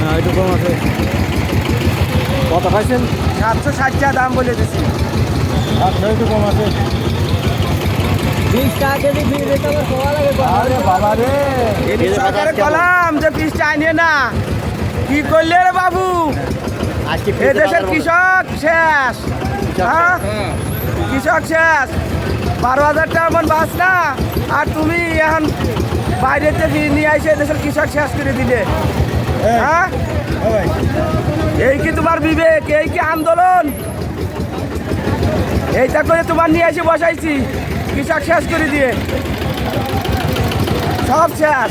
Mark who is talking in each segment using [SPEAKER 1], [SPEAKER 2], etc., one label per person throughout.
[SPEAKER 1] হ্যাঁ একটু কম আছে। কত খাইছেন
[SPEAKER 2] সাতশো ষাট টাকা দাম বলে দিছি।
[SPEAKER 1] আচ্ছা একটু কম আছে।
[SPEAKER 2] কলাম যে পিসটা আনিয়ে না। কি করলে রে বাবু?
[SPEAKER 1] আজকে
[SPEAKER 2] এ দেশের কৃষক শেষ। হ্যাঁ? কৃষক শেষ। বারো হাজার টাকা মন বাস না আর তুমি এখন বাইরেতে নিয়ে আসে দেশের কৃষক শেষ করে দিলে হ্যাঁ? এই কি তোমার বিবেক? এই কি আন্দোলন? এইটা করে তোমার নিয়ে এসে বসাইছি। কৃষক শেষ করে দিয়ে। সব শেষ।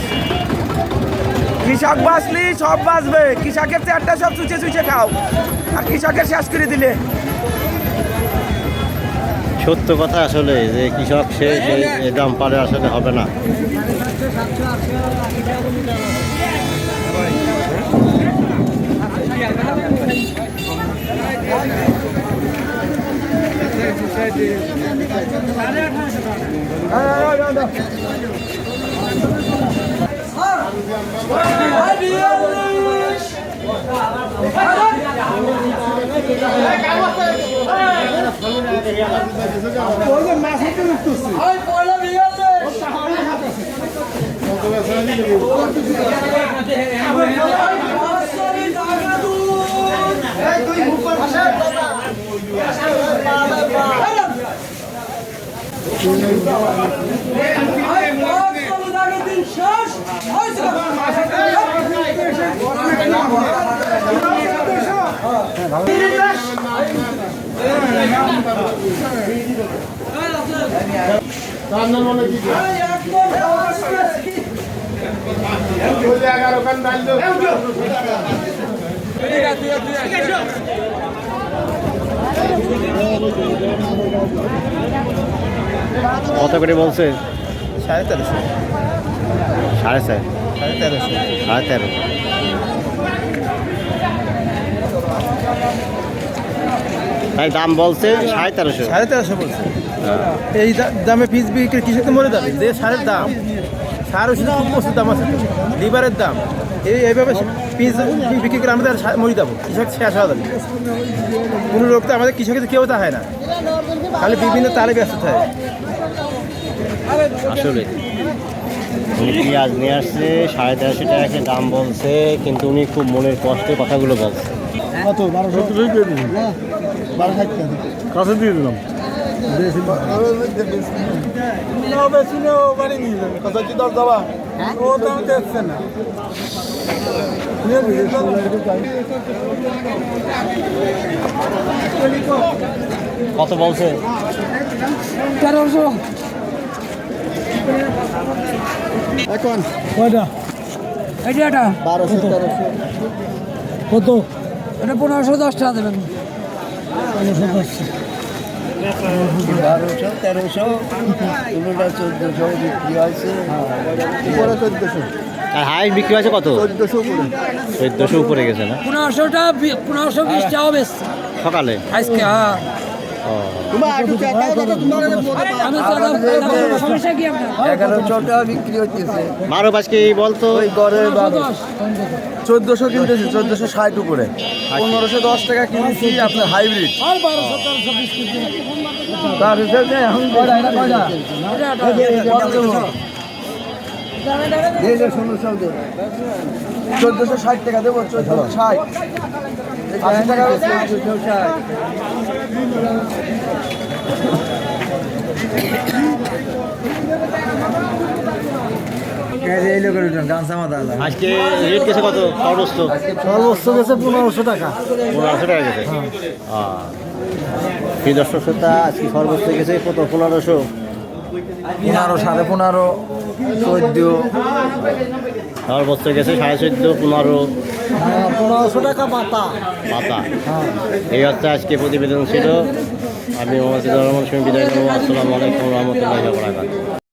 [SPEAKER 2] কৃষক বাঁচলি সব বাঁচবে। কৃষকের চেয়ারটা সব চুচে চুচে খাও। আর কৃষকের শেষ করে দিলে।
[SPEAKER 3] সত্য কথা আসলে যে কৃষক সে দাম পারে আসলে হবে না। শেষ কত করে বলছে?
[SPEAKER 2] সাড়ে তেরোশো।
[SPEAKER 3] সাড়ে চার।
[SPEAKER 2] সাড়ে তেরোশো।
[SPEAKER 3] সাড়ে তেরো। তাই দাম বলছে সাড়ে তেরোশো।
[SPEAKER 1] সাড়ে তেরোশো বলছে। এই দামে পিস বিক্রি কৃষক মরে যাবে যে সারের দাম। সার ওষুধ খুব প্রচুর দাম আছে? লিভারের দাম। এই এইভাবে পিস বিক্রি করে আমাদের মরে যাব। কৃষক শেষ হয়ে যাবে। কোনো রোগ তো আমাদের কৃষকের কেউ তা হয় না। খালি বিভিন্ন তালে ব্যস্ত থাকে।
[SPEAKER 3] আসলে উনি পেঁয়াজ নিয়ে আসছে সাড়ে তেরোশো টাকা দাম বলছে কিন্তু উনি খুব মনের কষ্টে কথাগুলো বলছে।
[SPEAKER 1] কত? বারোশো? কাছে দিয়ে দিলাম।
[SPEAKER 3] কত বলছে?
[SPEAKER 4] তেরোশো
[SPEAKER 1] এখন। কয়টা?
[SPEAKER 4] এটা এটা।
[SPEAKER 1] বারোশো তেরোশো।
[SPEAKER 4] কত? এটা পনেরোশো দশ টাকা দেবেন।
[SPEAKER 2] বারোশো তেরোশো কোনোটা চোদ্দোশো বিক্রি হয়েছে।
[SPEAKER 1] উপরে চোদ্দোশো।
[SPEAKER 3] আর হাই বিক্রি হয়েছে কত?
[SPEAKER 1] চোদ্দোশো উপরে।
[SPEAKER 3] চোদ্দোশো উপরে গেছে না?
[SPEAKER 4] পনেরোশোটা পনেরোশো বিশ বেশ বেশি।
[SPEAKER 3] সকালে?
[SPEAKER 4] আজকে হ্যাঁ।
[SPEAKER 3] ও
[SPEAKER 4] আমি তো এটা- সমস্যা কি আপনার?
[SPEAKER 2] এগারোশো টাকা বিক্রি হচ্ছে
[SPEAKER 3] বারো পাঁচকে বলতো?
[SPEAKER 2] ওই গড়ের
[SPEAKER 1] চোদ্দোশো কিনতেছি চোদ্দোশো ষাট উপরে। পনেরোশো দশ টাকা কিনেছি আপনার হাইব্রিড।
[SPEAKER 2] তার হিসেবে এখন
[SPEAKER 1] চোদ্দোশো ষাট টাকা দেবো চোদ্দোশো ষাট। টাকা
[SPEAKER 2] চোদ্দোশো ষাট এই লোকের গামছা মাথা
[SPEAKER 3] আজকে রেট গেছে কত? সর্বোচ্চ?
[SPEAKER 1] সর্বোচ্চ গেছে পনেরোশো টাকা।
[SPEAKER 3] পনেরোশো টাকা গেছে? আহ। এই দর্শক শ্রোতা আজকে সর্বোচ্চ গেছে কত? পনেরোশো?
[SPEAKER 1] পনেরো সাড়ে পনেরো চোদ্দ।
[SPEAKER 3] সর্বোচ্চ গেছে সাড়ে চোদ্দ পনেরো।
[SPEAKER 1] পনেরোশো টাকা পাতা।
[SPEAKER 3] পাতা। এই হচ্ছে আজকে প্রতিবেদন ছিল। আমি মোহাম্মদ রহমান সঙ্গে বিদায় নেব আসসালামু আলাইকুম রহমতুল্লাহ